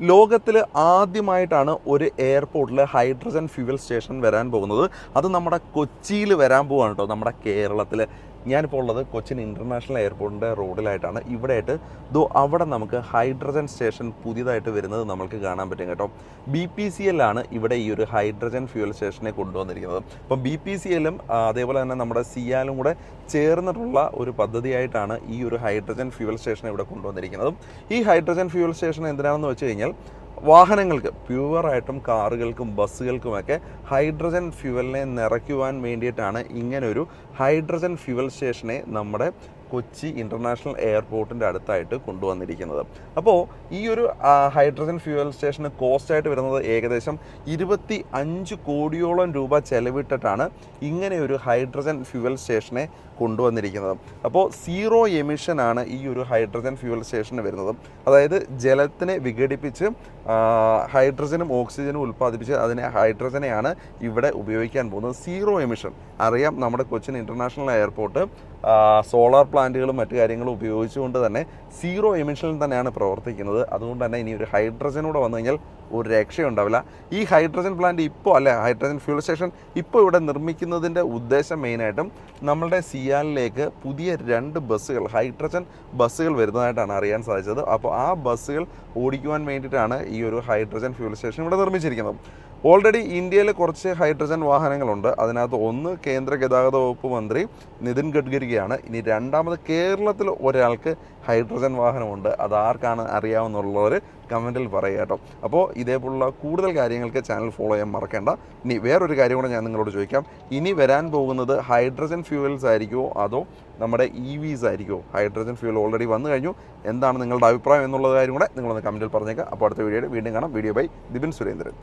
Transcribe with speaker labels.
Speaker 1: ലോകത്തിൽ ആദ്യമായിട്ടാണ് ഒരു എയർപോർട്ടിൽ ഹൈഡ്രജൻ ഫ്യൂവൽ സ്റ്റേഷൻ വരാൻ പോകുന്നത്. അത് നമ്മുടെ കൊച്ചിയിൽ വരാൻ പോവാണ് കേട്ടോ നമ്മുടെ കേരളത്തിൽ ഞാനിപ്പോൾ ഉള്ളത് കൊച്ചിൻ ഇന്റർനാഷണൽ എയർപോർട്ടിന്റെ റോഡിലായിട്ടാണ്. ഇവിടെയായിട്ട് ദോ അവിടെ നമുക്ക് ഹൈഡ്രജൻ സ്റ്റേഷൻ പുതിയതായിട്ട് വരുന്നത് നമുക്ക് കാണാൻ പറ്റും കേട്ടോ. ബി പി സി എല്ലാണ് ഇവിടെ ഈ ഒരു ഹൈഡ്രജൻ ഫ്യൂവൽ സ്റ്റേഷനെ കൊണ്ടുവന്നിരിക്കുന്നത്. അപ്പം ബി പി സി എല്ലും അതേപോലെ തന്നെ നമ്മുടെ സിയാലും കൂടെ ചേർന്നിട്ടുള്ള ഒരു പദ്ധതിയായിട്ടാണ് ഈ ഒരു ഹൈഡ്രജൻ ഫ്യൂവൽ സ്റ്റേഷൻ ഇവിടെ കൊണ്ടുവന്നിരിക്കുന്നത്. ഈ ഹൈഡ്രജൻ ഫ്യൂവൽ സ്റ്റേഷൻ എന്തിനാണെന്ന് വെച്ച് കഴിഞ്ഞാൽ വാഹനങ്ങൾക്ക് പ്യുവറായിട്ടും കാറുകൾക്കും ബസ്സുകൾക്കുമൊക്കെ ഹൈഡ്രജൻ ഫ്യൂവലിനെ നിറയ്ക്കുവാൻ വേണ്ടിയിട്ടാണ് ഇങ്ങനൊരു ഹൈഡ്രജൻ ഫ്യുവൽ സ്റ്റേഷനെ നമ്മുടെ കൊച്ചി ഇന്റർനാഷണൽ എയർപോർട്ടിന്റെ അടുത്തായിട്ട് കൊണ്ടുവന്നിരിക്കുന്നത്. അപ്പോൾ ഈ ഒരു ഹൈഡ്രജൻ ഫ്യൂവൽ സ്റ്റേഷന് കോസ്റ്റ് ആയിട്ട് വരുന്നത് ഏകദേശം ഇരുപത്തി അഞ്ച് കോടിയോളം രൂപ ചെലവിട്ടിട്ടാണ് ഇങ്ങനെ ഒരു ഹൈഡ്രജൻ ഫ്യൂവൽ സ്റ്റേഷനെ കൊണ്ടുവന്നിരിക്കുന്നത്. അപ്പോൾ സീറോ എമിഷനാണ് ഈ ഒരു ഹൈഡ്രജൻ ഫ്യൂവൽ സ്റ്റേഷന് വരുന്നത്. അതായത് ജലത്തിനെ വിഘടിപ്പിച്ച് ഹൈഡ്രജനും ഓക്സിജനും ഉൽപ്പാദിപ്പിച്ച് അതിനെ ഹൈഡ്രജനെയാണ് ഇവിടെ ഉപയോഗിക്കാൻ പോകുന്നത്. സീറോ എമിഷൻ അറിയാം നമ്മുടെ കൊച്ചിൻ ഇന്റർനാഷണൽ എയർപോർട്ട് സോളാർ പ്ലാന്റുകളും മറ്റു കാര്യങ്ങളും ഉപയോഗിച്ചുകൊണ്ട് തന്നെ സീറോ എമിഷനിൽ തന്നെയാണ് പ്രവർത്തിക്കുന്നത്. അതുകൊണ്ട് തന്നെ ഇനി ഒരു ഹൈഡ്രജനൂടെ വന്നു കഴിഞ്ഞാൽ ഒരു രക്ഷയുണ്ടാവില്ല ഈ ഹൈഡ്രജൻ പ്ലാന്റ് ഇപ്പോൾ അല്ലെ ഹൈഡ്രജൻ ഫ്യൂൽ സ്റ്റേഷൻ ഇപ്പോൾ ഇവിടെ നിർമ്മിക്കുന്നതിന്റെ ഉദ്ദേശം മെയിനായിട്ടും നമ്മളുടെ സിയാലിലേക്ക് പുതിയ രണ്ട് ബസ്സുകൾ ഹൈഡ്രജൻ ബസ്സുകൾ വരുന്നതായിട്ടാണ് അറിയാൻ സാധിച്ചത്. അപ്പോൾ ആ ബസ്സുകൾ ഓടിക്കുവാൻ വേണ്ടിയിട്ടാണ് ഈ ഒരു ഹൈഡ്രജൻ ഫ്യൂൽ സ്റ്റേഷൻ ഇവിടെ നിർമ്മിച്ചിരിക്കുന്നത്. ഓൾറെഡി ഇന്ത്യയിൽ കുറച്ച് ഹൈഡ്രജൻ വാഹനങ്ങളുണ്ട്. അതിനകത്ത് ഒന്ന് കേന്ദ്ര ഗതാഗത വകുപ്പ് മന്ത്രി നിതിൻ ഗഡ്കരിയാണ്. ഇനി രണ്ടാമത് കേരളത്തിൽ ഒരാൾക്ക് ഹൈഡ്രജൻ വാഹനമുണ്ട്. അത് ആർക്കാണ് അറിയാവുന്നുള്ളവർ കമന്റിൽ പറയുക കേട്ടോ. അപ്പോൾ ഇതേപോലുള്ള കൂടുതൽ കാര്യങ്ങൾക്ക് ചാനൽ ഫോളോ ചെയ്യാൻ മറക്കേണ്ട. ഇനി വേറൊരു കാര്യം കൂടെ ഞാൻ നിങ്ങളോട് ചോദിക്കാം. ഇനി വരാൻ പോകുന്നത് ഹൈഡ്രജൻ ഫ്യൂവൽസ് ആയിരിക്കുമോ അതോ നമ്മുടെ ഇ വിസ് ആയിരിക്കുമോ ഹൈഡ്രജൻ ഫ്യൂവൽ ഓൾറെഡി വന്നു കഴിഞ്ഞു. എന്താണ് നിങ്ങളുടെ അഭിപ്രായം എന്നുള്ള കാര്യം കൂടെ നിങ്ങളൊന്ന് കമന്റിൽ പറഞ്ഞേക്കാം. അപ്പോൾ അടുത്ത വീഡിയോയിൽ വീണ്ടും കാണാം. Video by Dibin Surendran.